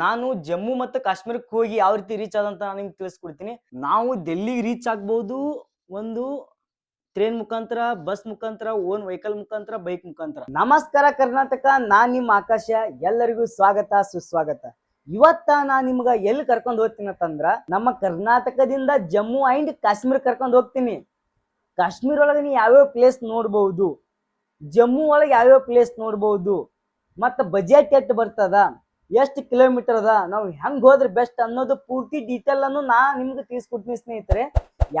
ನಾನು ಜಮ್ಮು ಮತ್ತು ಕಾಶ್ಮೀರಕ್ಕೆ ಹೋಗಿ ಯಾವ ರೀತಿ ರೀಚ್ ಆದಂತ ನಾನು ನಿಮ್ಗೆ ತಿಳಿಸ್ಕೊಡ್ತೀನಿ. ನಾವು ಡೆಲ್ಲಿಗೆ ರೀಚ್ ಆಗ್ಬೋದು ಒಂದು ಟ್ರೈನ್ ಮುಖಾಂತರ ಬಸ್ ಮುಖಾಂತರ ಓನ್ ವೆಹಿಕಲ್ ಮುಖಾಂತರ ಬೈಕ್ ಮುಖಾಂತರ. ನಮಸ್ಕಾರ ಕರ್ನಾಟಕ, ನಾನ್ ನಿಮ್ಮ ಆಕಾಶ. ಎಲ್ಲರಿಗೂ ಸ್ವಾಗತ, ಸುಸ್ವಾಗತ. ಇವತ್ತ ನಾ ನಿಮ್ಗ ಎಲ್ಲಿ ಕರ್ಕೊಂಡು ಹೋಗ್ತೀನಿ ಅಂತಂದ್ರ, ನಮ್ಮ ಕರ್ನಾಟಕದಿಂದ ಜಮ್ಮು ಅಂಡ್ ಕಾಶ್ಮೀರ ಕರ್ಕೊಂಡು ಹೋಗ್ತೀನಿ. ಕಾಶ್ಮೀರ ಒಳಗೆ ನೀವು ಯಾವ್ಯಾವ ಪ್ಲೇಸ್ ನೋಡ್ಬಹುದು ಜಮ್ಮು ಒಳಗೆ ಯಾವ್ಯಾವ ಪ್ಲೇಸ್ ನೋಡ್ಬಹುದು ಮತ್ತ ಬಜೆಟ್ ಎಷ್ಟು ಬರ್ತದ? ಎಷ್ಟು ಕಿಲೋಮೀಟರ್ ಅದ? ನಾವು ಹೆಂಗ್ ಹೋದ್ರೆ ಬೆಸ್ಟ್ ಅನ್ನೋದು ಪೂರ್ತಿ ಡೀಟೇಲ್ ಅನ್ನು ನಾ ನಿಮ್ಗೆ ತಿಳಿಸ್ಕೊಡ್ತೀನಿ ಸ್ನೇಹಿತರೆ.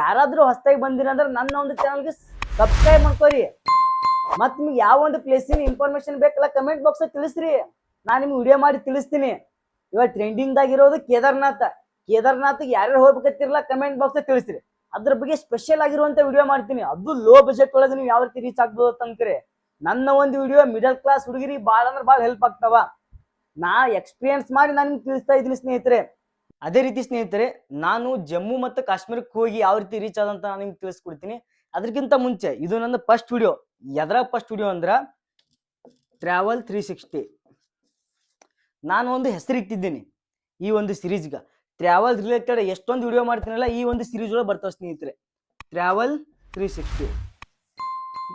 ಯಾರಾದ್ರೂ ಹೊಸದಾಗಿ ಬಂದಿರಂದ್ರೆ ನನ್ನ ಒಂದು ಚಾನಲ್ಗೆ ಸಬ್ಸ್ಕ್ರೈಬ್ ಮಾಡ್ಕೋರಿ. ಮತ್ತು ನಿಮ್ಗೆ ಯಾವ ಒಂದು ಪ್ಲೇಸಿನ ಇನ್ಫಾರ್ಮೇಶನ್ ಬೇಕಲ್ಲ ಕಮೆಂಟ್ ಬಾಕ್ಸ್ ತಿಳಿಸ್ರಿ. ನಾ ನಿಮ್ಗೆ ವಿಡಿಯೋ ಮಾಡಿ ತಿಳಿಸ್ತೀನಿ. ಇವಾಗ ಟ್ರೆಂಡಿಂಗ್ದಾಗಿರೋದು ಕೇದಾರ್ನಾಥ. ಕೇದಾರ್ನಾಥ್ಗೆ ಯಾರ್ಯಾರು ಹೋಗ್ಬೇಕತ್ತಿರಲ್ಲ ಕಮೆಂಟ್ ಬಾಕ್ಸ್ ತಿಳಿಸ್ರಿ. ಅದ್ರ ಬಗ್ಗೆ ಸ್ಪೆಷಲ್ ಆಗಿರುವಂತ ವಿಡಿಯೋ ಮಾಡ್ತೀನಿ. ಅದು ಲೋ ಬಜೆಟ್ ಒಳಗೆ ನೀವು ಯಾವ ರೀತಿ ರೀಚ್ ಆಗ್ಬೋದು ಅಂತ ಅನ್ಕರಿ ನನ್ನ ಒಂದು ವಿಡಿಯೋ ಮಿಡಲ್ ಕ್ಲಾಸ್ ಹುಡುಗಿರಿ ಭಾಳ ಅಂದ್ರೆ ಭಾಳ ಹೆಲ್ಪ್ ಆಗ್ತಾವ. ನಾ ಎಕ್ಸ್ಪೀರಿಯನ್ಸ್ ಮಾಡಿ ನಾನು ನಿಮ್ಗೆ ತಿಳಿಸ್ತಾ ಇದ್ದೀನಿ ಸ್ನೇಹಿತರೆ. ಅದೇ ರೀತಿ ಸ್ನೇಹಿತರೆ, ನಾನು ಜಮ್ಮು ಮತ್ತು ಕಾಶ್ಮೀರಕ್ಕೆ ಹೋಗಿ ಯಾವ ರೀತಿ ರೀಚ್ ಆದಂತ ನಾನು ನಿಮ್ಗೆ ತಿಳಿಸ್ಕೊಡ್ತೀನಿ. ಅದಕ್ಕಿಂತ ಮುಂಚೆ, ಇದು ನನ್ನ ಫಸ್ಟ್ ವಿಡಿಯೋ ಎದರ ಫಸ್ಟ್ ವಿಡಿಯೋ ಅಂದ್ರ ಟ್ರಾವೆಲ್ ತ್ರೀ ಸಿಕ್ಸ್ಟಿ ನಾನು ಒಂದು ಹೆಸರು ಇಟ್ಟಿದ್ದೀನಿ ಈ ಒಂದು ಸಿರೀಸ್ಗೆ ಟ್ರಾವೆಲ್ ರಿಲೇಟೆಡ್ ಎಷ್ಟೊಂದು ವಿಡಿಯೋ ಮಾಡ್ತೀನಲ್ಲ, ಈ ಒಂದು ಸಿರೀಸ್ ಒಳಗೆ ಬರ್ತಾವೆ ಸ್ನೇಹಿತರೆ. ಟ್ರಾವೆಲ್ ತ್ರೀ ಸಿಕ್ಸ್ಟಿ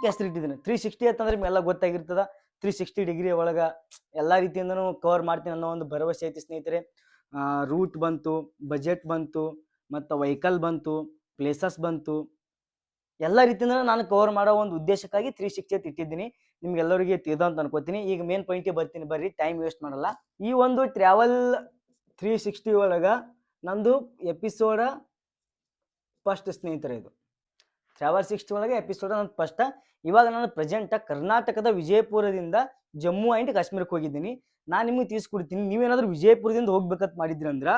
ಹೆಸರಿಟ್ಟಿದ್ದೀನಿ. ತ್ರೀ ಸಿಕ್ಸ್ಟಿ ಅಂತಂದ್ರೆ ನಿಮ್ಗೆಲ್ಲ ಗೊತ್ತಾಗಿರ್ತದ. ತ್ರೀ ಸಿಕ್ಸ್ಟಿ ಡಿಗ್ರಿ ಒಳಗೆ ಎಲ್ಲ ರೀತಿಯಿಂದನೂ ಕವರ್ ಮಾಡ್ತೀನಿ ಅನ್ನೋ ಒಂದು ಭರವಸೆ ಐತಿ ಸ್ನೇಹಿತರೆ. ರೂಟ್ ಬಂತು ಬಜೆಟ್ ಬಂತು, ಮತ್ತು ವೆಹಿಕಲ್ ಬಂತು ಪ್ಲೇಸಸ್ ಬಂತು. ಎಲ್ಲ ರೀತಿಯಿಂದ ನಾನು ಕವರ್ ಮಾಡೋ ಒಂದು ಉದ್ದೇಶಕ್ಕಾಗಿ ತ್ರೀ ಸಿಕ್ಸ್ಟಿ ಅಂತ ಇಟ್ಟಿದ್ದೀನಿ. ನಿಮ್ಗೆಲ್ಲರಿಗೆ ತಿಳಿದ ಅಂತ ಅನ್ಕೋತೀನಿ. ಈಗ ಮೇನ್ ಪಾಯಿಂಟಿಗೆ ಬರ್ತೀನಿ ಬರ್ರಿ ಟೈಮ್ ವೇಸ್ಟ್ ಮಾಡಲ್ಲ. ಈ ಒಂದು ಟ್ರಾವೆಲ್ ತ್ರೀ ಸಿಕ್ಸ್ಟಿ ಒಳಗೆ ನಂದು ಎಪಿಸೋಡ ಫಸ್ಟ್ ಸ್ನೇಹಿತರೆ ಇದು. ಟ್ರಾವೆಲ್ ಸಿಕ್ಸ್ಟಿ ಒಳಗೆ ಎಪಿಸೋಡ್ ನಾನು ಫಸ್ಟ್ ಇವಾಗ ನಾನು ಪ್ರೆಸೆಂಟ್ ಕರ್ನಾಟಕದ ವಿಜಯಪುರದಿಂದ ಜಮ್ಮು ಆ್ಯಂಡ್ ಕಾಶ್ಮೀರಕ್ಕೆ ಹೋಗಿದ್ದೀನಿ. ನಾನು ನಿಮಗೆ ತಿಳಿಸ್ಕೊಡ್ತೀನಿ, ನೀವೇನಾದ್ರೂ ವಿಜಯಪುರದಿಂದ ಹೋಗ್ಬೇಕಂತ ಮಾಡಿದ್ರಂದ್ರ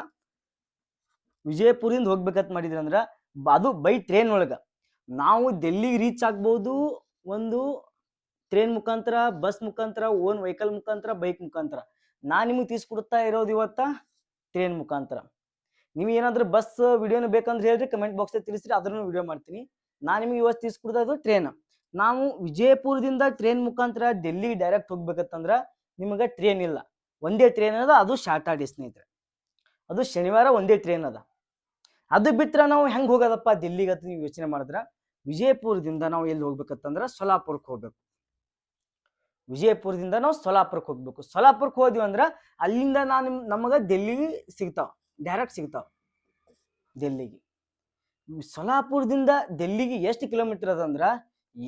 ವಿಜಯಪುರದಿಂದ ಹೋಗ್ಬೇಕಂತ ಮಾಡಿದ್ರಂದ್ರ ಅದು ಬೈ ಟ್ರೈನ್ ಒಳಗೆ. ನಾವು ಡೆಲ್ಲಿಗೆ ರೀಚ್ ಆಗ್ಬೋದು, ಒಂದು ಟ್ರೈನ್ ಮುಖಾಂತರ ಬಸ್ ಮುಖಾಂತರ ಓನ್ ವೆಹಿಕಲ್ ಮುಖಾಂತರ ಬೈಕ್ ಮುಖಾಂತರ. ನಾನು ನಿಮಗೆ ತಿಳಿಸ್ಕೊಡ್ತಾ ಇರೋದು ಇವತ್ತ ಟ್ರೈನ್ ಮುಖಾಂತರ. ನೀವು ಏನಾದ್ರೂ ಬಸ್ ವಿಡಿಯೋನು ಬೇಕಂದ್ರೆ ಹೇಳ್ರಿ ಕಮೆಂಟ್ ಬಾಕ್ಸ್ ತಿಳಿಸ್ರಿ ಅದನ್ನು ವಿಡಿಯೋ ಮಾಡ್ತೀನಿ. ನಾನು ನಿಮಗೆ ಇವತ್ತು ತಿಳಿಸ್ಕೊಡ್ತಾ ಟ್ರೈನ್ ನಾವು ವಿಜಯಪುರದಿಂದ ಟ್ರೈನ್ ಮುಖಾಂತರ ಡೆಲ್ಲಿಗೆ ಡೈರೆಕ್ಟ್ ಹೋಗ್ಬೇಕಂತಂದ್ರೆ ನಿಮಗೆ ಟ್ರೈನ್ ಇಲ್ಲ. ಒಂದೇ ಟ್ರೈನ್ ಅದ, ಅದು ಶಾರ್ಟಾಡಿ ಸ್ನೇಹಿತರೆ ಅದು ಶನಿವಾರ ಒಂದೇ ಟ್ರೈನ್ ಅದ. ಅದು ಬಿಟ್ಟರೆ ನಾವು ಹೆಂಗೆ ಹೋಗೋದಪ್ಪ ಡೆಲ್ಲಿಗೆ ಅಂತ ನೀವು ಯೋಚನೆ ಮಾಡಿದ್ರೆ, ವಿಜಯಪುರದಿಂದ ನಾವು ಎಲ್ಲಿ ಹೋಗ್ಬೇಕಂತಂದ್ರೆ ಸೊಲಾಪುರಕ್ಕೆ ಹೋಗ್ಬೇಕು. ವಿಜಯಪುರದಿಂದ ನಾವು ಸೊಲಾಪುರಕ್ಕೆ ಹೋಗ್ಬೇಕು. ಸೊಲಾಪುರಕ್ಕೆ ಹೋದ್ವಿ ಅಂದ್ರೆ ಅಲ್ಲಿಂದ ನಾನು ನಮಗೆ ಡೆಲ್ಲಿಗೆ ಸಿಗ್ತಾವ ಡೈರೆಕ್ಟ್ ಸಿಗ್ತಾವ. ಡೆಲ್ಲಿಗೆ ಸೊಲಾಪುರದಿಂದ ಡೆಲ್ಲಿಗೆ ಎಷ್ಟು ಕಿಲೋಮೀಟರ್ ಅದಂದ್ರ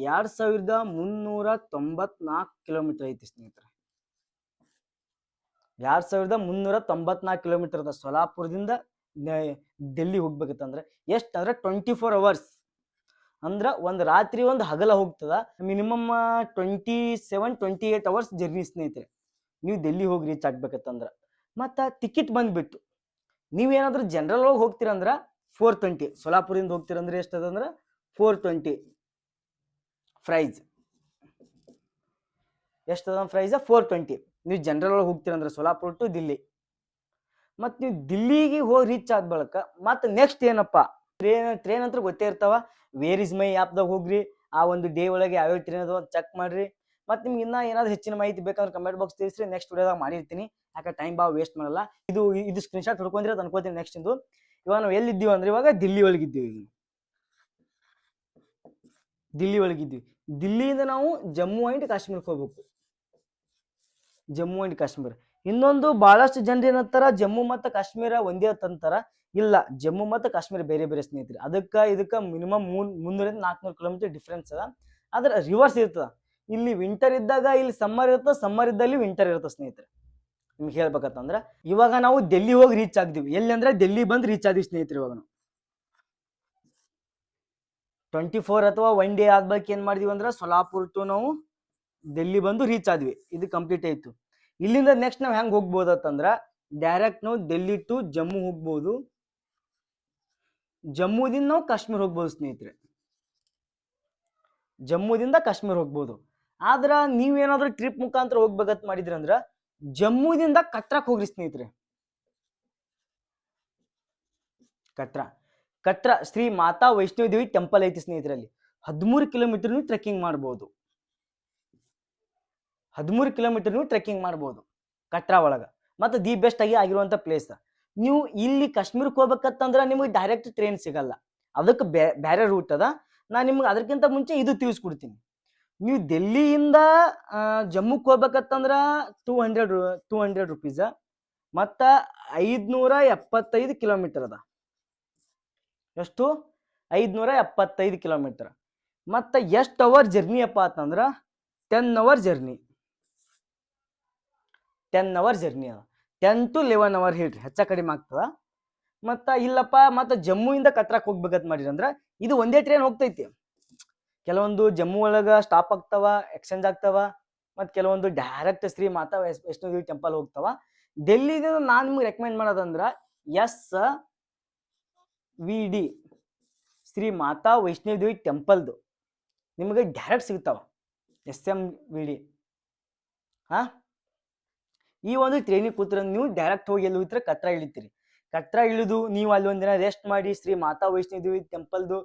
ಎರಡ್ ಸಾವಿರದ ಮುನ್ನೂರ ತೊಂಬತ್ನಾಲ್ಕು ಕಿಲೋಮೀಟರ್ ಐತಿ ಸ್ನೇಹಿತರೆ. ಎರಡ್ ಸಾವಿರದ ಮುನ್ನೂರ ತೊಂಬತ್ನಾಲ್ಕು ಕಿಲೋಮೀಟರ್ ಅದ ಸೊಲಾಪುರದಿಂದ ಡೆಲ್ಲಿ ಹೋಗ್ಬೇಕಂತಂದ್ರೆ ಎಷ್ಟು ಅಂದ್ರೆ ಟ್ವೆಂಟಿ ಫೋರ್ ಅವರ್ಸ್ ಅಂದ್ರ ಒಂದು ರಾತ್ರಿ ಒಂದು ಹಗಲ ಹೋಗ್ತದ. Minimum twenty seven twenty eight hours journey ಸ್ನೇಹಿತರೆ. ನೀವು ಡೆಲ್ಲಿ ಹೋಗಿ ರೀಚ್ ಆಗ್ಬೇಕಂತಂದ್ರ. ಮತ್ತ ಟಿಕೆಟ್ ಬಂದ್ಬಿಟ್ಟು, ನೀವೇನಾದ್ರೂ ಜನರಲ್ ಒಳಗೆ ಹೋಗ್ತೀರಂದ್ರ ಫೋರ್ ಟ್ವೆಂಟಿ ಹೋಗ್ತಿರಂದ್ರೆ ಹೋಗ್ತೀರಂದ್ರೆ ಎಷ್ಟದಂದ್ರೆ ಫೋರ್ ಟ್ವೆಂಟಿ ಪ್ರೈಸ್ ಎಷ್ಟದ ಪ್ರೈಸ್ ಫೋರ್ ಟ್ವೆಂಟಿ ನೀವು ಜನರಲ್ ಒಳಗೆ ಹೋಗ್ತೀರಂದ್ರೆ ಸೋಲಾಪುರ ಟು ದಿಲ್ಲಿ. ಮತ್ತು ನೀವು ದಿಲ್ಲಿಗೆ ಹೋಗಿ ರೀಚ್ ಆದ ಬಳಿಕ ಮತ್ತು ನೆಕ್ಸ್ಟ್ ಏನಪ್ಪ? ಟ್ರೈನ್ ಟ್ರೈನ್ ಅಂತ ಗೊತ್ತೇ ಇರ್ತಾವ. ವೇರ್ ಇಸ್ ಮೈ ಆ್ಯಪ್ದಾಗ ಹೋಗ್ರಿ. ಆ ಒಂದು ಡೇ ಒಳಗೆ ಯಾವ್ಯಾವ ಟ್ರೈನ್ ಅದಾವ ಚೆಕ್ ಮಾಡ್ರಿ. ಮತ್ತು ನಿಮ್ಗೆ ಇನ್ನೂ ಏನಾದ್ರು ಹೆಚ್ಚಿನ ಮಾಹಿತಿ ಬೇಕಂದ್ರೆ ಕಮೆಂಟ್ ಬಾಕ್ಸ್ ತಿಳಿಸ್ರಿ. ನೆಕ್ಸ್ಟ್ ವಿಡಿಯೋದಾಗ ಮಾಡಿರ್ತೀನಿ. ಯಾಕೆ ಟೈಮ್ ಭಾಳ ವೇಸ್ಟ್ ಮಾಡಲ್ಲ. ಇದು ಇದು ಸ್ಕ್ರೀನ್ಶಾಟ್ ಹೊಡ್ಕೊಂಡ್ರೆ ಅದು ಅನ್ಕೋತೀನಿ ನೆಕ್ಸ್ಟ್ ಇಂದು. ಇವಾಗ ನಾವು ಎಲ್ಲಿದ್ದೀವಿ ಅಂದ್ರೆ ಇವಾಗ ದಿಲ್ಲಿ ಒಳಗಿದ್ದೀವಿ ಈಗ ದಿಲ್ಲಿ ಒಳಗಿದ್ದೀವಿ. ದಿಲ್ಲಿಯಿಂದ ನಾವು ಜಮ್ಮು ಆ್ಯಂಡ್ ಕಾಶ್ಮೀರಕ್ಕೆ ಹೋಗ್ಬೇಕು. ಜಮ್ಮು ಆ್ಯಂಡ್ ಕಾಶ್ಮೀರ. ಇನ್ನೊಂದು ಬಹಳಷ್ಟು ಜನರು ಏನಂತಾರ, ಜಮ್ಮು ಮತ್ತು ಕಾಶ್ಮೀರ ಒಂದೇ ತಂತಾರ ಇಲ್ಲ, ಜಮ್ಮು ಮತ್ತು ಕಾಶ್ಮೀರ ಬೇರೆ ಬೇರೆ ಸ್ನೇಹಿತರೆ. ಅದಕ್ಕೆ ಇದಕ್ಕೆ ಮಿನಿಮಮ್ ಮೂನ್, ಮುನ್ನೂರಿಂದ ನಾಲ್ಕುನೂರು ಕಿಲೋಮೀಟರ್ ಡಿಫ್ರೆನ್ಸ್ ಅದ. ಆದ್ರೆ ರಿವರ್ಸ್ ಇರ್ತದ. ಇಲ್ಲಿ ವಿಂಟರ್ ಇದ್ದಾಗ, ಇಲ್ಲಿ ಸಮ್ಮರ್ ಇರ್ತದೆ ಸಮ್ಮರ್ ಇದ್ದಲ್ಲಿ ವಿಂಟರ್ ಇರ್ತದೆ ಸ್ನೇಹಿತರೆ. ನಿಮ್ಗೆ ಹೇಳ್ಬೇಕಂತಂದ್ರೆ, ಇವಾಗ ನಾವು ಡೆಲ್ಲಿ ಹೋಗಿ ರೀಚ್ ಆಗ್ದೀವಿ. ಎಲ್ಲಿ ಅಂದ್ರೆ ಡೆಲ್ಲಿ ಬಂದು ರೀಚ್ ಆದ್ವಿ ಸ್ನೇಹಿತರು ಇವಾಗ ನಾವು. ಟ್ವೆಂಟಿ ಫೋರ್ ಅಥವಾ ಒನ್ ಡೇ ಆದ್ಬೇಕು ಏನ್ ಮಾಡಿದ್ವಿ ಅಂದ್ರೆ ಸೊಲಾಪುರ್ ಟು ನಾವು ಡೆಲ್ಲಿ ಬಂದು ರೀಚ್ ಆದ್ವಿ. ಇದು ಕಂಪ್ಲೀಟ್ ಆಯ್ತು. ಇಲ್ಲಿಂದ ನೆಕ್ಸ್ಟ್ ನಾವು ಹೆಂಗೆ ಹೋಗ್ಬೋದು ಅಂತಂದ್ರೆ ಡೈರೆಕ್ಟ್ ನಾವು ಡೆಲ್ಲಿ ಟು ಜಮ್ಮು ಹೋಗ್ಬೋದು. ಜಮ್ಮುದಿಂದ ನಾವು ಕಾಶ್ಮೀರ ಹೋಗ್ಬೋದು ಸ್ನೇಹಿತರೆ. ಜಮ್ಮುದಿಂದ ಕಾಶ್ಮೀರ ಹೋಗ್ಬೋದು. ಆದ್ರೆ ನೀವೇನಾದ್ರೂ ಟ್ರಿಪ್ ಮುಖಾಂತರ ಹೋಗ್ಬೇಕಂತ ಮಾಡಿದ್ರಿ ಅಂದ್ರ ಜಮ್ಮುದಿಂದ ಕಟ್ರಾಕ್ ಹೋಗ್ರಿ ಸ್ನೇಹಿತರೆ. ಕತ್ರ. ಕತ್ರ ಶ್ರೀ ಮಾತಾ ವೈಷ್ಣೋದೇವಿ ಟೆಂಪಲ್ ಐತಿ ಸ್ನೇಹಿತರಲ್ಲಿ ಹದಿಮೂರು ಕಿಲೋಮೀಟರ್ ಟ್ರೆಕ್ಕಿಂಗ್ ಮಾಡ್ಬೋದು. ಹದಿಮೂರು ಕಿಲೋಮೀಟರ್ ಟ್ರೆಕ್ಕಿಂಗ್ ಮಾಡ್ಬೋದು ಕಟ್ರಾ ಒಳಗ. ಮತ್ತು ದಿ ಬೆಸ್ಟ್ ಆಗಿ ಆಗಿರುವಂಥ ಪ್ಲೇಸ್ ನೀವು ಇಲ್ಲಿ ಕಾಶ್ಮೀರಕ್ಕೆ ಹೋಗ್ಬೇಕಂತಂದ್ರೆ ನಿಮಗೆ ಡೈರೆಕ್ಟ್ ಟ್ರೈನ್ ಸಿಗಲ್ಲ. ಅದಕ್ಕೆ ಬೇರೆ ರೂಟ್ ಅದ. ನಾನು ನಿಮ್ಗೆ ಅದಕ್ಕಿಂತ ಮುಂಚೆ ಇದು ತಿಳಿಸ್ಕೊಡ್ತೀನಿ. ನೀವು ದೆಲ್ಲಿಯಿಂದ ಜಮ್ಮುಗೆ ಹೋಗ್ಬೇಕಂತಂದ್ರೆ two hundred two hundred rupees ಮತ್ತು ಐದುನೂರ ಎಪ್ಪತ್ತೈದು ಕಿಲೋಮೀಟರ್ ಅದ. ಎಷ್ಟು? ಐದುನೂರ ಎಪ್ಪತ್ತೈದು ಕಿಲೋಮೀಟರ್ ಮತ್ತು ಎಷ್ಟು ಅವರ್ ಜರ್ನಿ ಅಪ್ಪ ಅಂತಂದ್ರೆ ten hour journey ten hour journey ಅದ. ಟೆನ್ ಟು ಲೆವೆನ್ ಅವರ್ ಹೇಳ್ರಿ, ಹೆಚ್ಚ ಕಡಿಮೆ ಆಗ್ತದ. ಮತ್ತು ಇಲ್ಲಪ್ಪ, ಮತ್ತು ಜಮ್ಮುವಿಂದ ಕತ್ರಕ್ ಹೋಗ್ಬೇಕಂತ ಮಾಡಿರಿ ಅಂದ್ರೆ ಇದು ಒಂದೇ ಟ್ರೈನ್ ಹೋಗ್ತೈತಿ. ಕೆಲವೊಂದು ಜಮ್ಮು ಒಳಗೆ ಸ್ಟಾಪ್ ಆಗ್ತಾವ ಎಕ್ಸ್ಚೇಂಜ್ ಆಗ್ತಾವ, ಮತ್ತು ಕೆಲವೊಂದು ಡೈರೆಕ್ಟ್ ಶ್ರೀ ಮಾತಾ ವೈಷ್ಣೋದೇವಿ ಟೆಂಪಲ್ ಹೋಗ್ತಾವ. ಡೆಲ್ಲಿದಿಂದ ನಾನು ನಿಮ್ಗೆ ರೆಕಮೆಂಡ್ ಮಾಡೋದಂದ್ರೆ S V D, Shri Mata Vaishno Devi ಟೆಂಪಲ್ದು ನಿಮಗೆ ಡೈರೆಕ್ಟ್ ಸಿಗ್ತಾವ, ಎಸ್ ಎಂ ವಿ ಡಿ. ಹಾಂ? ಈ ಒಂದು ಟ್ರೈನಿಗೆ ಕೂತ್ರ ನೀವು ಡೈರೆಕ್ಟ್ ಹೋಗಿ ಎಲ್ಲಿ ಹೋಗ್ತೀರ? ಕತ್ರ ಇಳಿತೀರಿ. ಕತ್ರ ಇಳಿದು ನೀವು ಅಲ್ಲಿ ಒಂದಿನ ರೆಸ್ಟ್ ಮಾಡಿ ಶ್ರೀ ಮಾತಾ ವೈಷ್ಣೋದೇವಿ ಟೆಂಪಲ್ದು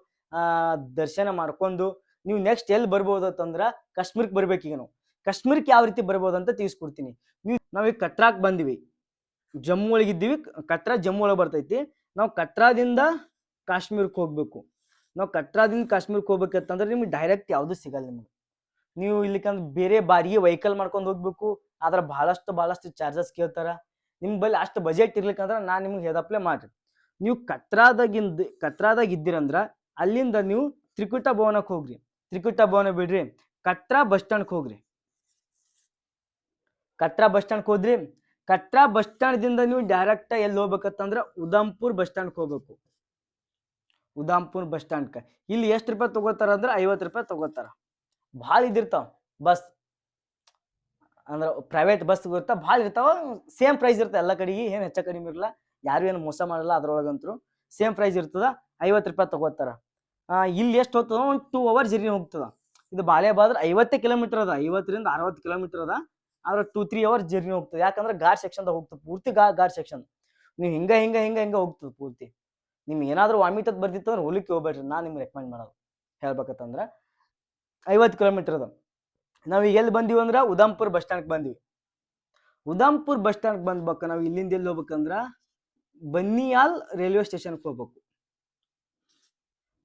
ದರ್ಶನ ಮಾಡ್ಕೊಂಡು ನೀವು ನೆಕ್ಸ್ಟ್ ಎಲ್ಲಿ ಬರ್ಬೋದು ಅಂತಂದ್ರೆ ಕಾಶ್ಮೀರಕ್ಕೆ ಬರ್ಬೇಕೀಗ ನಾವು. ಕಾಶ್ಮೀರಕ್ಕೆ ಯಾವ ರೀತಿ ಬರ್ಬೋದು ಅಂತ ತಿಳಿಸ್ಕೊಡ್ತೀನಿ. ನೀವು ನಾವೀಗ ಕಟ್ರಾಕ್ ಬಂದಿವಿ. ಜಮ್ಮು ಒಳಗೆ ಇದ್ದೀವಿ. ಕಟ್ರಾ ಜಮ್ಮು ಒಳಗೆ ಬರ್ತೈತಿ. ನಾವು ಕಟ್ರಾದಿಂದ ಕಾಶ್ಮೀರಕ್ಕೆ ಹೋಗ್ಬೇಕು. ನಾವು ಕಟ್ರಾದಿಂದ ಕಾಶ್ಮೀರಕ್ಕೆ ಹೋಗ್ಬೇಕಂತಂದ್ರೆ ನಿಮ್ಗೆ ಡೈರೆಕ್ಟ್ ಯಾವುದು ಸಿಗಲ್ಲ ನಿಮ್ಗೆ. ನೀವು ಇಲ್ಲಿಕಂದ್ರೆ ಬೇರೆ ಬಾರಿಗೆ ವೆಹಿಕಲ್ ಮಾಡ್ಕೊಂಡು ಹೋಗ್ಬೇಕು. ಆದ್ರೆ ಬಹಳಷ್ಟು ಬಹಳಷ್ಟು ಚಾರ್ಜಸ್ ಕೇಳ್ತಾರ. ನಿಮ್ಮ ಬಳಿ ಅಷ್ಟು ಬಜೆಟ್ ಇರ್ಲಿಕ್ಕಂದ್ರೆ ನಾನು ನಿಮ್ಗೆ ಹೆದಪ್ಲೆ ಮಾಡ್ರಿ. ನೀವು ಕತ್ರಾದಾಗಿಂದ ಕತ್ರಾದಾಗ ಇದ್ದೀರಂದ್ರ ಅಲ್ಲಿಂದ ನೀವು ತ್ರಿಕುಟ ಭವನಕ್ಕೆ ಹೋಗ್ರಿ. ತ್ರಿಕುಟ ಭವನ ಬಿಡ್ರಿ. ಕತ್ರಾ ಬಸ್ ಸ್ಟ್ಯಾಂಡ್ಗೆ ಹೋಗ್ರಿ. ಕತ್ರಾ ಬಸ್ ಸ್ಟ್ಯಾಂಡ್ಗೆ ಹೋದ್ರಿ. ಕಟ್ರಾ ಬಸ್ ಸ್ಟ್ಯಾಂಡ್ದಿಂದ ನೀವು ಡೈರೆಕ್ಟ್ ಎಲ್ಲಿ ಹೋಗ್ಬೇಕಂತಂದ್ರೆ ಉದಂಪುರ್ ಬಸ್ ಸ್ಟ್ಯಾಂಡ್ಗೆ ಹೋಗ್ಬೇಕು. ಉದಾಂಪುರ್ ಬಸ್ ಸ್ಟ್ಯಾಂಡ್ಗೆ ಇಲ್ಲಿ ಎಷ್ಟು ರೂಪಾಯಿ ತಗೋತಾರ ಅಂದ್ರೆ ಐವತ್ತು ರೂಪಾಯಿ ತಗೋತಾರ. ಭಾಳ ಇದಿರ್ತಾವ ಬಸ್. ಅಂದ್ರೆ ಪ್ರೈವೇಟ್ ಬಸ್ ಇರ್ತಾವ ಭಾಳ ಇರ್ತಾವ. ಸೇಮ್ ಪ್ರೈಸ್ ಇರ್ತಾವ ಎಲ್ಲ ಕಡೆಗೆ ಏನು ಹೆಚ್ಚು ಕಡಿಮೆ ಇರಲ್ಲ ಯಾರು ಏನು ಮೋಸ ಮಾಡಲ್ಲ ಅದ್ರೊಳಗಂತೂ. ಸೇಮ್ ಪ್ರೈಸ್ ಇರ್ತದ. ಐವತ್ತು ರೂಪಾಯಿ ತಗೋತಾರ. ಇಲ್ಲಿ ಎಷ್ಟು ಹೋಗ್ತದ? ಒಂದು ಟೂ ಅವರ್ ಜರ್ನಿ ಹೋಗ್ತದ. ಇದು ಬಾಲೆಬಾದ್ರ ಐವತ್ತೇ ಕಿಲೋಮೀಟರ್ ಅದ. ಐವತ್ತರಿಂದ ಅರವತ್ತು ಕಿಲೋಮೀಟರ್ ಅದ. ಆದ್ರೆ ಟೂ ತ್ರೀ ಅವರ್ ಜರ್ನಿ ಹೋಗ್ತದೆ. ಯಾಕಂದ್ರೆ ಗಾರ್ ಸೆಕ್ಷನ್ದಾಗ ಹೋಗ್ತದೆ. ಪೂರ್ತಿ ಗಾ ಗಾರ್ ಸೆಕ್ಷನ್ ನೀವು ಹಿಂಗ ಹಿಂಗ ಹಿಂಗ ಹಿಂಗ ಹೋಗ್ತದೆ ಪೂರ್ತಿ. ನಿಮ್ಗೆ ಏನಾದರೂ ವಾಮಿಟ್ ಅದು ಬರ್ತಿತ್ತು ಅಂದ್ರೆ ಹೋಲಿಕ್ಕೆ ಹೋಗ್ಬೇಡ್ರಿ. ನಾನು ನಿಮ್ಗೆ ರೆಕಮೆಂಡ್ ಮಾಡೋದು. ಹೇಳ್ಬೇಕಂತಂದ್ರೆ ಐವತ್ತು ಕಿಲೋಮೀಟರ್ ಅದ. ನಾವು ಈಗ ಎಲ್ಲಿ ಬಂದೀವಿ ಅಂದ್ರೆ ಉದಂಪುರ್ ಬಸ್ ಸ್ಟ್ಯಾಂಡ್ಗೆ ಬಂದೀವಿ. ಉದಂಪುರ್ ಬಸ್ ಸ್ಟ್ಯಾಂಡ್ಗೆ ಬಂದ್ಬೇಕು ನಾವು ಇಲ್ಲಿಂದ ಎಲ್ಲಿ ಹೋಗ್ಬೇಕಂದ್ರ ಬನ್ನಿಯಾಲ್ ರೈಲ್ವೆ ಸ್ಟೇಷನ್ಗೆ ಹೋಗ್ಬೇಕು.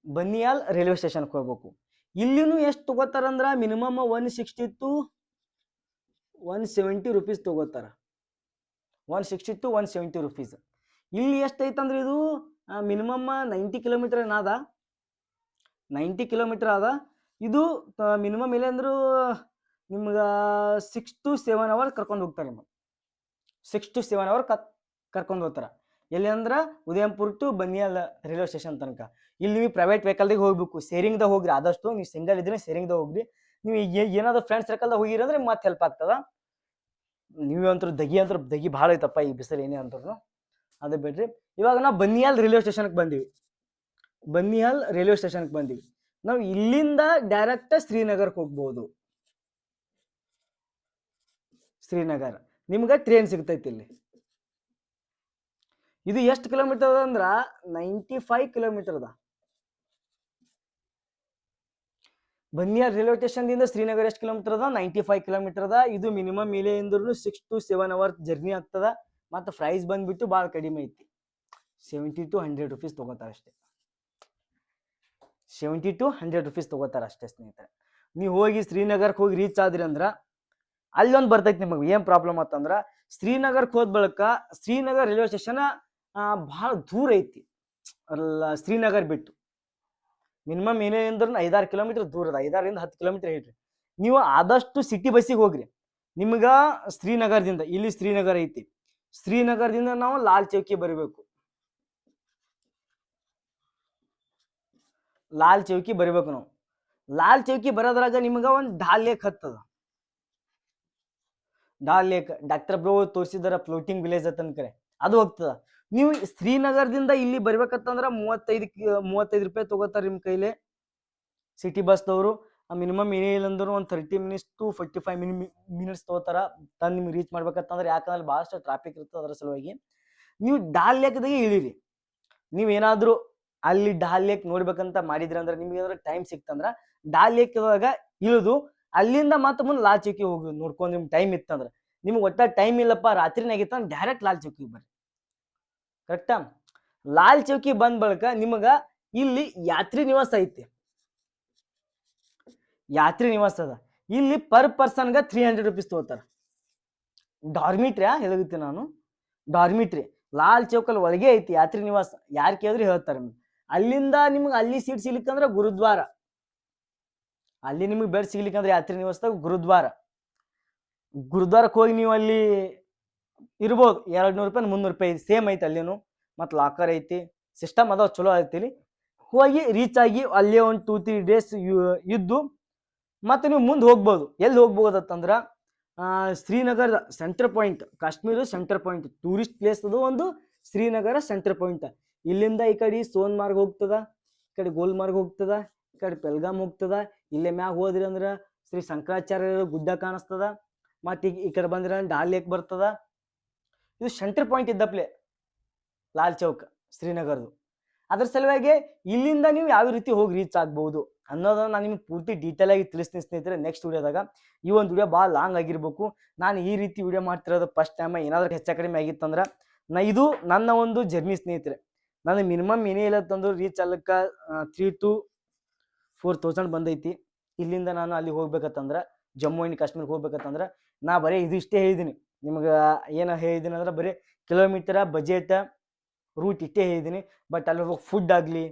ಬನ್ನಿಯಾಲ್ ರೈಲ್ವೆ ಸ್ಟೇಷನ್ಗೆ ಹೋಗ್ಬೇಕು. ಇಲ್ಲಿನೂ ಎಷ್ಟು ತಗೋತಾರಂದ್ರ minimum one sixty to one seventy rupees ತಗೋತಾರ. One sixty to one seventy rupees ಇಲ್ಲಿ ಎಷ್ಟು ಐತಂದ್ರೆ ಇದು? ಮಿನಿಮಮ್ ನೈಂಟಿ ಕಿಲೋಮೀಟರ್ ಏನಾದ ನೈಂಟಿ ಕಿಲೋಮೀಟರ್ ಅದ ಇದು ಮಿನಿಮಮ್ ಇಲ್ಲ ಅಂದ್ರೂ ನಿಮ್ಗೆ ಸಿಕ್ಸ್ ಟು ಸೆವೆನ್ ಅವರ್ ಕರ್ಕೊಂಡು ಹೋಗ್ತಾರೆ ನಿಮಗೆ. ಸಿಕ್ಸ್ ಟು ಸೆವೆನ್ ಅವರ್ ಕರ್ಕೊಂಡು ಹೋಗ್ತಾರೆ. ಎಲ್ಲಿ ಅಂದ್ರೆ Udhampur to Banihal railway station ತನಕ. ಇಲ್ಲಿ ನೀವು ಪ್ರೈವೇಟ್ ವೆಹಿಕಲ್ದಾಗ ಹೋಗ್ಬೇಕು. ಸೇರಿಂಗ್ದಾಗ ಹೋಗ್ರಿ. ಆದಷ್ಟು ನೀವು ಸಿಂಗಲ್ ಇದ್ರೆ ಸೇರಿಂಗ್ದಾಗ ಹೋಗ್ರಿ. ನೀವು ಏನಾದ್ರು ಫ್ರೆಂಡ್ಸ್ ಸರ್ಕಲ್ದಾಗ ಹೋಗಿರಿ ಅಂದ್ರೆ ಮತ್ತೆ ಹೆಲ್ಪ್ ಆಗ್ತದ. ನೀವು ಅಂತೂ ದಗಿ ಅಂತೂ ದಗಿ ಭಾಳ ಐತಪ್ಪ ಈ ಬಿಸಿಲು ಏನೇ ಅಂದ್ರೂ ಅದು ಬಿಡ್ರಿ. ಇವಾಗ ನಾವು ಬನ್ನಿಹಾಲ್ ರೈಲ್ವೆ ಸ್ಟೇಷನ್ಗೆ ಬಂದೀವಿ. ಬನ್ನಿಹಾಲ್ ರೈಲ್ವೆ ಸ್ಟೇಷನ್ಗೆ ಬಂದೀವಿ. ನಾವು ಇಲ್ಲಿಂದ ಡೈರೆಕ್ಟ್ ಶ್ರೀನಗರ್ಗೆ ಹೋಗ್ಬೋದು. ಶ್ರೀನಗರ್. ನಿಮ್ಗೆ ಟ್ರೈನ್ ಸಿಗ್ತೈತಿ ಇಲ್ಲಿ. ಇದು ಎಷ್ಟು ಕಿಲೋಮೀಟರ್ ಅದ ಅಂದ್ರ ನೈಂಟಿ ಫೈವ್ ಕಿಲೋಮೀಟರ್ ಅದ. ಬನ್ನಿಯಾರ್ ರೈಲ್ವೆ ಸ್ಟೇಷನ್ದಿಂದ ಶ್ರೀನಗರ್ ಎಷ್ಟು ಕಿಲೋಮೀಟರ್ ಅದ? ನೈಂಟಿ ಫೈವ್ ಕಿಲೋಮೀಟರ್ ಅದ. ಇದು ಮಿನಿಮಮ್ ಇಲ್ಲೇ ಇಂದ್ರೂ six to seven hour journey ಆಗ್ತದ. ಮತ್ತು ಪ್ರೈಸ್ ಬಂದ್ಬಿಟ್ಟು ಭಾಳ ಕಡಿಮೆ ಐತಿ. ಸೆವೆಂಟಿ ಟು ಹಂಡ್ರೆಡ್ ರುಪೀಸ್ ತೊಗೋತಾರೆ ಅಷ್ಟೇ. ಸೆವೆಂಟಿ ಟು ಹಂಡ್ರೆಡ್ ರುಪೀಸ್ ತೊಗೋತಾರ ಅಷ್ಟೇ ಸ್ನೇಹಿತರೆ. ನೀವು ಹೋಗಿ ಶ್ರೀನಗರ್ಗೆ ಹೋಗಿ ರೀಚ್ ಆದ್ರಿ ಅಂದ್ರೆ ಅಲ್ಲೊಂದು ಬರ್ತೈತಿ ನಿಮಗೆ. ಏನು ಪ್ರಾಬ್ಲಮ್ ಆತಂದ್ರೆ ಶ್ರೀನಗರ್ಗೆ ಹೋದ ಬಳಿಕ ಶ್ರೀನಗರ್ ರೈಲ್ವೆ ಸ್ಟೇಷನ್ ಭಾಳ ದೂರ ಐತಿ. ಅಲ್ಲ, ಶ್ರೀನಗರ್ ಬಿಟ್ಟು. ಮಿನಿಮಮ್ ಏನೇ ಅಂದ್ರೆ ಐದಾರು ಕಿಲೋಮೀಟರ್ ದೂರ ಅದ. ಐದಾರಿಂದ ಹತ್ತು ಕಿಲೋಮೀಟರ್ ಹೇಳ್ರಿ. ನೀವು ಆದಷ್ಟು ಸಿಟಿ ಬಸ್ಸಿಗೆ ಹೋಗ್ರಿ. ನಿಮ್ಗೆ ಶ್ರೀನಗರದಿಂದ, ಇಲ್ಲಿ ಶ್ರೀನಗರ್ ಐತಿ. ಶ್ರೀನಗರದಿಂದ ನಾವು ಲಾಲ್ ಚೌಕಿ ಬರಬೇಕು. ಲಾಲ್ ಚೌಕಿ ಬರಬೇಕು ನಾವು. ಲಾಲ್ ಚೌಕಿ ಬರೋದ್ರಾಗ ನಿಮ್ಗೆ ಒಂದು ಡಾಲ್ ಲೇಕ್ ಹತ್ತದ. ಡಾಲ್ ಲೇಕ್, ಡಾಕ್ಟರ್ ಬ್ರೋ ತೋರಿಸಿದಾರ ಫ್ಲೋಟಿಂಗ್ ವಿಲೇಜ್ ಅಂತನ್ಕರೆ ಅದು ಹೋಗ್ತದ. ನೀವು ಶ್ರೀನಗರದಿಂದ ಇಲ್ಲಿ ಬರ್ಬೇಕಂತಂದ್ರ ಮೂವತ್ತೈದು ಮೂವತ್ತೈದು ರೂಪಾಯಿ ತಗೋತಾರೆ ನಿಮ್ಮ ಕೈಲಿ. ಸಿಟಿ ಬಸ್ದವರು ಮಿನಿಮಮ್ ಏನೇ ಇಲ್ಲ ಅಂದ್ರೂ ಒಂದು thirty minutes to forty five mini minutes ತಗೋತಾರ. ತಂದು ನಿಮ್ಗೆ ರೀಚ್ ಮಾಡ್ಬೇಕಂತಂದ್ರೆ ಯಾಕಂದ್ರೆ ಭಾಳಷ್ಟು ಟ್ರಾಫಿಕ್ ಇರ್ತದೆ ಅದ್ರ ಸಲುವಾಗಿ. ನೀವು ಡಾಲ್ ಲೇಕ್ದಾಗೆ ಇಳಿರಿ. ನೀವೇನಾದ್ರೂ ಅಲ್ಲಿ ಡಾಲ್ ಲೇಕ್ ನೋಡ್ಬೇಕಂತ ಮಾಡಿದ್ರೆ ಅಂದ್ರೆ ನಿಮ್ಗೆ ಏನಾದ್ರು ಟೈಮ್ ಸಿಕ್ತಂದ್ರ ಡಾಲ್ ಲೇಕ್ ಇಳಿದು, ಅಲ್ಲಿಂದ ಮತ್ತೆ ಮುಂದೆ ಲಾಲ್ ಚೌಕಿಗೆ ಹೋಗಿ ನೋಡ್ಕೊಂಡು ನಿಮ್ಗೆ ಟೈಮ್ ಇತ್ತಂದ್ರೆ. ನಿಮ್ಗೆ ಒಟ್ಟ ಟೈಮ್ ಇಲ್ಲಪ್ಪ ರಾತ್ರಿನಾಗಿತ್ತಂದ್ರೆ ಡೈರೆಕ್ಟ್ ಲಾಲ್ ಚೌಕಿಗೆ ಬರ್ರಿ. ಕರೆಕ್ಟಾ? ಲಾಲ್ ಚೌಕಿ ಬಂದ ಬಳಿಕ ನಿಮಗ ಇಲ್ಲಿ ಯಾತ್ರಿ ನಿವಾಸ ಐತಿ. ಯಾತ್ರಿ ನಿವಾಸ ಅದ. ಇಲ್ಲಿ ಪರ್ ಪರ್ಸನ್ಗ ತ್ರೀ ಹಂಡ್ರೆಡ್ ರುಪೀಸ್ ತಗೋತಾರ. ಡಾರ್ಮಿಟ್ರಿ ಹೇಳುತ್ತೆ ನಾನು. ಡಾರ್ಮಿಟ್ರಿ. ಲಾಲ್ ಚೌಕಲ್ ಒಳಗೆ ಐತಿ ಯಾತ್ರಿ ನಿವಾಸ. ಯಾರು ಕೇಳಿದ್ರೆ ಹೇಳ್ತಾರೆ ಅಲ್ಲಿಂದ ನಿಮ್ಗೆ ಅಲ್ಲಿ ಸೀಟ್ ಸಿಗ್ಲಿಕ್ಕಂದ್ರೆ ಗುರುದ್ವಾರ. ಅಲ್ಲಿ ನಿಮಗೆ ಬೆಡ್ ಸಿಗ್ಲಿಕ್ಕಂದ್ರೆ ಯಾತ್ರಿ ನಿವಾಸದಾಗ ಗುರುದ್ವಾರ. ಗುರುದ್ವಾರಕ್ಕೆ ಹೋಗಿ ನೀವು ಅಲ್ಲಿ ಇರ್ಬೋದು. ಎರಡು ನೂರು ರೂಪಾಯಿ, ಮುನ್ನೂರು ರೂಪಾಯಿ ಸೇಮ್ ಐತೆ ಅಲ್ಲಿನೂ. ಮತ್ತು ಲಾಕರ್ ಐತಿ. ಸಿಸ್ಟಮ್ ಅದಾವ, ಚಲೋ ಐತಿಲಿ ಹೋಗಿ ರೀಚ್ ಆಗಿ ಅಲ್ಲೇ ಒಂದು ಟೂ ತ್ರೀ ಡೇಸ್ ಇದ್ದು ಮತ್ತು ನೀವು ಮುಂದೆ ಹೋಗ್ಬೋದು. ಎಲ್ಲಿ ಹೋಗ್ಬೋದತ್ತಂದ್ರೆ ಶ್ರೀನಗರದ centre point Kashmir centre point tourist place ಅದು ಒಂದು ಶ್ರೀನಗರ ಸೆಂಟರ್ ಪಾಯಿಂಟ್ ಇಲ್ಲಿಂದ ಈ ಕಡೆ ಸೋನ್ಮಾರ್ಗ್ ಹೋಗ್ತದ, ಈ ಕಡೆ ಗೋಲ್ಮಾರ್ಗ್ ಹೋಗ್ತದ, ಈ ಕಡೆ ಪೆಲ್ಗಾಮ್ ಹೋಗ್ತದ. ಇಲ್ಲೇ ಮ್ಯಾಗ ಹೋದ್ರಿ ಅಂದ್ರೆ ಶ್ರೀ ಶಂಕರಾಚಾರ್ಯರ ಗುಡ್ಡ ಕಾಣಿಸ್ತದ. ಮತ್ತು ಈ ಕಡೆ ಬಂದ್ರೆ ಡಾಲ್ ಲೇಕ್ ಬರ್ತದ. ಇದು ಸೆಂಟರ್ ಪಾಯಿಂಟ್ ಇದ್ದಪ್ಲೆ ಲಾಲ್ ಚೌಕ್, ಶ್ರೀನಗರದು. ಅದ್ರ ಸಲುವಾಗಿ ಇಲ್ಲಿಂದ ನೀವು ಯಾವ ರೀತಿ ಹೋಗಿ ರೀಚ್ ಆಗ್ಬೋದು ಅನ್ನೋದನ್ನ ನಾನು ನಿಮ್ಗೆ ಪೂರ್ತಿ ಡೀಟೇಲ್ ಆಗಿ ತಿಳಿಸ್ತೀನಿ ಸ್ನೇಹಿತರೆ ನೆಕ್ಸ್ಟ್ ವಿಡಿಯೋದಾಗ. ಈ ಒಂದು ವಿಡಿಯೋ ಭಾಳ ಲಾಂಗ್ ಆಗಿರ್ಬೇಕು. ನಾನು ಈ ರೀತಿ ವಿಡಿಯೋ ಮಾಡ್ತಿರೋದು ಫಸ್ಟ್ ಟೈಮ್ ಏನಾದರೂ ಹೆಚ್ಚು ಕಡಿಮೆ ಆಗಿತ್ತಂದ್ರೆ ನಾ ಇದು ನನ್ನ ಒಂದು ಜರ್ನಿ ಸ್ನೇಹಿತರೆ. ನಾನು ಮಿನಿಮಮ್ ಏನೇ ಇಲ್ಲ ತಂದ್ರು ರೀಚ್ ಅಲ್ಲಕ್ಕ ತ್ರೀ ಟು ಫೋರ್ ತೌಸಂಡ್ ಬಂದೈತಿ. ಇಲ್ಲಿಂದ ನಾನು ಅಲ್ಲಿ ಹೋಗ್ಬೇಕಂತಂದ್ರೆ ಜಮ್ಮು ಆ್ಯಂಡ್ ಕಾಶ್ಮೀರ್ಗೆ ಹೋಗ್ಬೇಕಂತಂದ್ರೆ ನಾ ಬರೀ ಇದು ಇಷ್ಟೇ ಹೇಳಿದ್ದೀನಿ ನಿಮ್ಗೆ ಏನು ಹೇಳಿದ್ದೀನಿ ಅಂದ್ರೆ ಬರೀ ಕಿಲೋಮೀಟರ ಬಜೆಟ್ ರೂಟ್ ಇಷ್ಟೇ ಹೇಳಿದ್ದೀನಿ ಬಟ್ ಅಲ್ಲಿ ಹೋಗಿ ಫುಡ್ ಆಗಲಿ,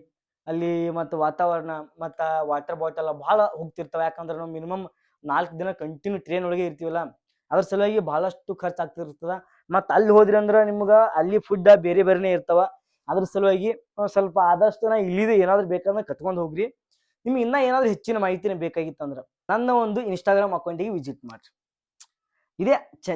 ಅಲ್ಲಿ ಮತ್ತು ವಾತಾವರಣ, ಮತ್ತು ವಾಟರ್ ಬಾಟಲ್ ಭಾಳ ಹೋಗ್ತಿರ್ತಾವೆ. ಯಾಕಂದ್ರೆ ನಾವು ಮಿನಿಮಮ್ ನಾಲ್ಕು ದಿನ ಕಂಟಿನ್ಯೂ ಟ್ರೈನ್ ಒಳಗೆ ಇರ್ತೀವಲ್ಲ, ಅದ್ರ ಸಲುವಾಗಿ ಭಾಳಷ್ಟು ಖರ್ಚು ಆಗ್ತಿರ್ತದ. ಮತ್ತು ಅಲ್ಲಿ ಹೋದ್ರಿ ಅಂದ್ರೆ ನಿಮ್ಗೆ ಅಲ್ಲಿ ಫುಡ್ ಬೇರೆ ಬೇರೆನೇ ಇರ್ತಾವ. ಅದ್ರ ಸಲುವಾಗಿ ಸ್ವಲ್ಪ ಆದಷ್ಟು ನಾ ಇಲ್ಲಿದೆ ಏನಾದ್ರು ಬೇಕಂದ್ರೆ ಕಟ್ಕೊಂಡು ಹೋಗ್ರಿ. ನಿಮ್ಗೆ ಇನ್ನೂ ಏನಾದ್ರು ಹೆಚ್ಚಿನ ಮಾಹಿತಿನೇ ಬೇಕಾಗಿತ್ತಂದ್ರೆ ನನ್ನ ಒಂದು ಇನ್ಸ್ಟಾಗ್ರಾಮ್ ಅಕೌಂಟಿಗೆ ವಿಸಿಟ್ ಮಾಡ್ರಿ. ಇದೇ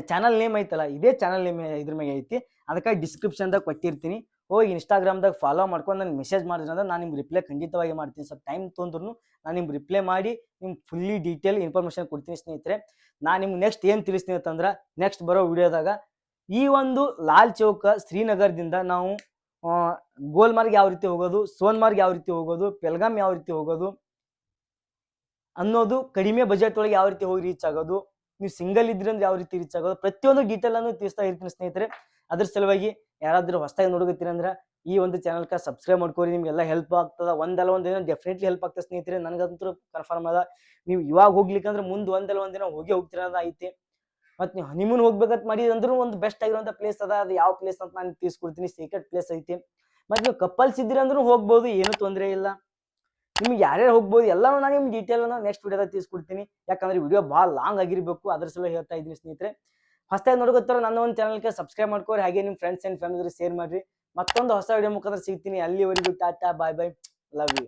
ಚಾನಲ್ ನೇಮ್ ಐತಲ್ಲ, ಇದೇ ಚಾನಲ್ ನೇಮ್ ಇದ್ರ ಮೇಲೆ ಐತಿ. ಅದಕ್ಕೆ ಡಿಸ್ಕ್ರಿಪ್ಷನ್ದಾಗ ಕೊಟ್ಟಿರ್ತೀನಿ. ಹೋಗಿ ಇನ್ಸ್ಟಾಗ್ರಾಮ್ದಾಗ ಫಾಲೋ ಮಾಡ್ಕೊಂಡು ನನಗೆ ಮೆಸೇಜ್ ಮಾಡಿದ್ರೆ ಅಂದ್ರೆ ನಾನು ನಿಮ್ಗೆ ರಿಪ್ಲೈ ಖಂಡಿತವಾಗಿ ಮಾಡ್ತೀನಿ. ಸ್ವಲ್ಪ ಟೈಮ್ ತೊಂದ್ರು ನಾನು ನಿಮ್ಗೆ ರಿಪ್ಲೈ ಮಾಡಿ, ನಿಮ್ಗೆ ಫುಲ್ಲಿ ಡೀಟೇಲ್ ಇನ್ಫಾರ್ಮೇಷನ್ ಕೊಡ್ತೀನಿ ಸ್ನೇಹಿತರೆ. ನಾನು ನಿಮ್ಗೆ ನೆಕ್ಸ್ಟ್ ಏನು ತಿಳಿಸ್ತೀನಿ ಅಂತಂದ್ರೆ ನೆಕ್ಸ್ಟ್ ಬರೋ ವಿಡಿಯೋದಾಗ ಈ ಒಂದು ಲಾಲ್ ಚೌಕ ಶ್ರೀನಗರದಿಂದ ನಾವು ಗೋಲ್ಮಾರ್ಗ್ ಯಾವ ರೀತಿ ಹೋಗೋದು, ಸೋನ್ಮಾರ್ಗ್ ಯಾವ ರೀತಿ ಹೋಗೋದು, ಪೆಲ್ಗಾಮ್ ಯಾವ ರೀತಿ ಹೋಗೋದು ಅನ್ನೋದು ಕಡಿಮೆ ಬಜೆಟ್ ಒಳಗೆ ಯಾವ ರೀತಿ ಹೋಗಿ ರೀಚ್ ಆಗೋದು ನೀವು ಸಿಂಗಲ್ ಇದ್ರಿ ಅಂದ್ರೆ ಯಾವ ರೀತಿ ರೀಚ್ ಆಗೋದು? ಪ್ರತಿಯೊಂದು ಡೀಟೇಲ್ ಅನ್ನು ತಿಳಿಸ್ತಾ ಇರ್ತೀನಿ ಸ್ನೇಹಿತರೆ. ಅದ್ರ ಸಲುವಾಗಿ ಯಾರಾದ್ರೂ ಹೊಸದಾಗಿ ನೋಡಕತ್ತೀರಿ ಅಂದ್ರೆ ಈ ಒಂದು ಚಾನಲ್ಗೆ ಸಬ್ಸ್ಕ್ರೈಬ್ ಮಾಡ್ಕೊರಿ ನಿಮ್ಗೆಲ್ಲ ಹೆಲ್ಪ್ ಆಗ್ತದ. ಒಂದಲ್ಲ ಒಂದಿನ ಡೆಫಿನೆಟ್ಲಿ ಹೆಲ್ಪ್ ಆಗ್ತದೆ ಸ್ನೇಹಿತರೆ. ನನಗಂತೂ ಕನ್ಫರ್ಮ್ ಅದ. ನೀವು ಇವಾಗ ಹೋಗ್ಲಿಕ್ಕಂದ್ರೆ ಮುಂದೆ ಒಂದಲ್ಲ ಒಂದಿನ ಹೋಗಿ ಹೋಗ್ತೀರ ಅಂತ ಐತಿ. ಮತ್ತೆ ನೀವು ಹನಿಮೂನ್ ಹೋಗ್ಬೇಕಂತ ಮಾಡಿ ಅಂದ್ರೂ ಒಂದು ಬೆಸ್ಟ್ ಆಗಿರುವಂಥ ಪ್ಲೇಸ್ ಅದ. ಅದು ಯಾವ ಪ್ಲೇಸ್ ಅಂತ ನಾನು ತಿಳಿಸ್ಕೊಡ್ತೀನಿ. ಸೀಕ್ರೆಟ್ ಪ್ಲೇಸ್ ಐತಿ. ಮತ್ತೆ ನೀವು ಕಪಲ್ಸ್ ಇದ್ದೀರಿ ಅಂದ್ರೂ ಹೋಗ್ಬೋದು. ಏನೂ ತೊಂದರೆ ಇಲ್ಲ. ನಿಮ್ಗೆ ಯಾರ್ಯಾರು ಹೋಗ್ಬೋದು ಎಲ್ಲನೂ ನಾನು ನಿಮ್ಗೆ ಡೀಟೇಲ್ ನೆಕ್ಸ್ಟ್ ವಿಡಿಯೋದಾಗ ತಿಳಿಸ್ಕೊಡ್ತೀನಿ. ಯಾಕಂದ್ರೆ ವಿಡಿಯೋ ಭಾಳ ಲಾಂಗ್ ಆಗಿರಬೇಕು. ಅದ್ರ ಸಲ ಹೇಳ್ತಾ ಇದ್ದೀನಿ ಸ್ನೇಹಿತರೆ. ಹೊಸದಾಗಿ ನೋಡ್ಕೋತಾರೆ ನನ್ನ ಒಂದು ಚಾನಲ್ಗೆ ಸಬ್ಸ್ಕ್ರೈಬ್ ಮಾಡ್ಕೋರಿ, ಹಾಗೆ ನಿಮ್ಮ ಫ್ರೆಂಡ್ಸ್ ಆ್ಯಂಡ್ ಫ್ಯಾಮಿಲಿ ಶೇರ್ ಮಾಡಿರಿ. ಮತ್ತೊಂದು ಹೊಸ ವಿಡಿಯೋ ಮುಖಾಂತರ ಸಿಗ್ತೀನಿ. ಅಲ್ಲಿವರೆಗೂ tata bye bye love you